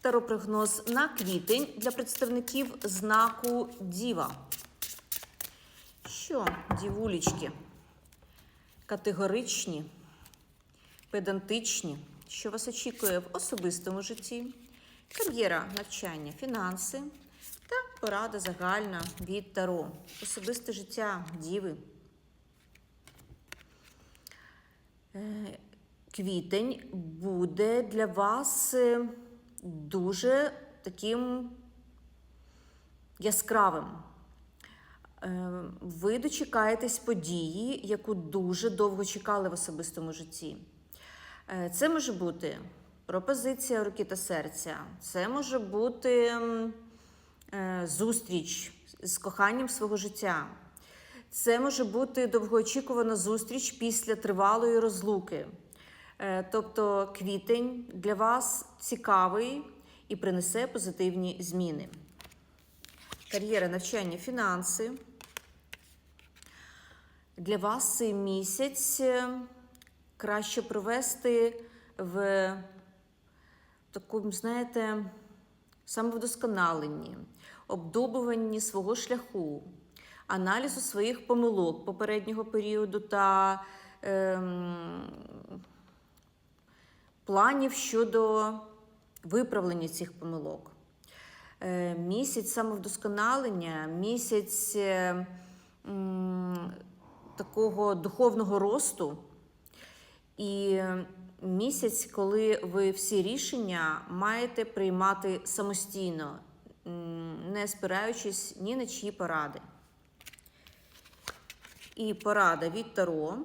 Таропрогноз на квітень для представників знаку Діва. Що, дівулічки? Категоричні, педантичні. Що вас очікує в особистому житті? Кар'єра, навчання, фінанси та порада загальна від Таро. Особисте життя Діви. Е, Квітень буде для вас е, дуже таким яскравим. Е, Ви дочекаєтесь події, яку дуже довго чекали в особистому житті. Е, Це може бути пропозиція руки та серця, це може бути е, зустріч з коханням свого життя. Це може бути довгоочікувана зустріч після тривалої розлуки. Е, Тобто квітень для вас цікавий і принесе позитивні зміни. Кар'єра, навчання, фінанси. Для вас цей місяць е, краще провести в такому, знаєте, самовдосконаленні, обдобуванні свого шляху, аналізу своїх помилок попереднього періоду та ем, планів щодо виправлення цих помилок. Е, Місяць самовдосконалення, місяць е, такого духовного росту. І місяць, коли ви всі рішення маєте приймати самостійно, не спираючись ні на чиї поради. І порада від Таро,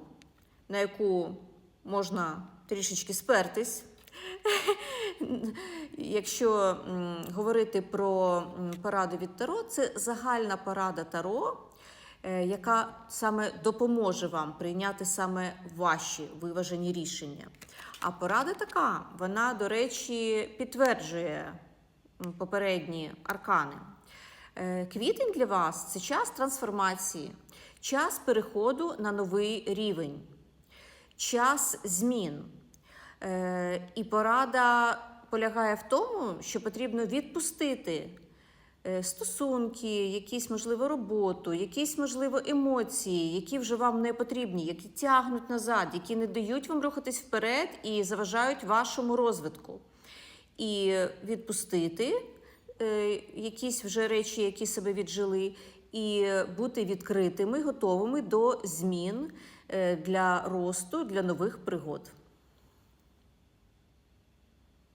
на яку можна трішечки спертись. Якщо говорити про пораду від Таро, це загальна порада Таро, е, яка саме допоможе вам прийняти саме ваші виважені рішення. А порада така, вона, до речі, підтверджує попередні аркани. Е, Квітень для вас це час трансформації, час переходу на новий рівень, час змін. Е, І порада полягає в тому, що потрібно відпустити е, стосунки, якісь, можливо, роботу, якісь, можливо, емоції, які вже вам не потрібні, які тягнуть назад, які не дають вам рухатись вперед і заважають вашому розвитку. І відпустити е, якісь вже речі, які себе віджили, і бути відкритими, готовими до змін для росту, для нових пригод.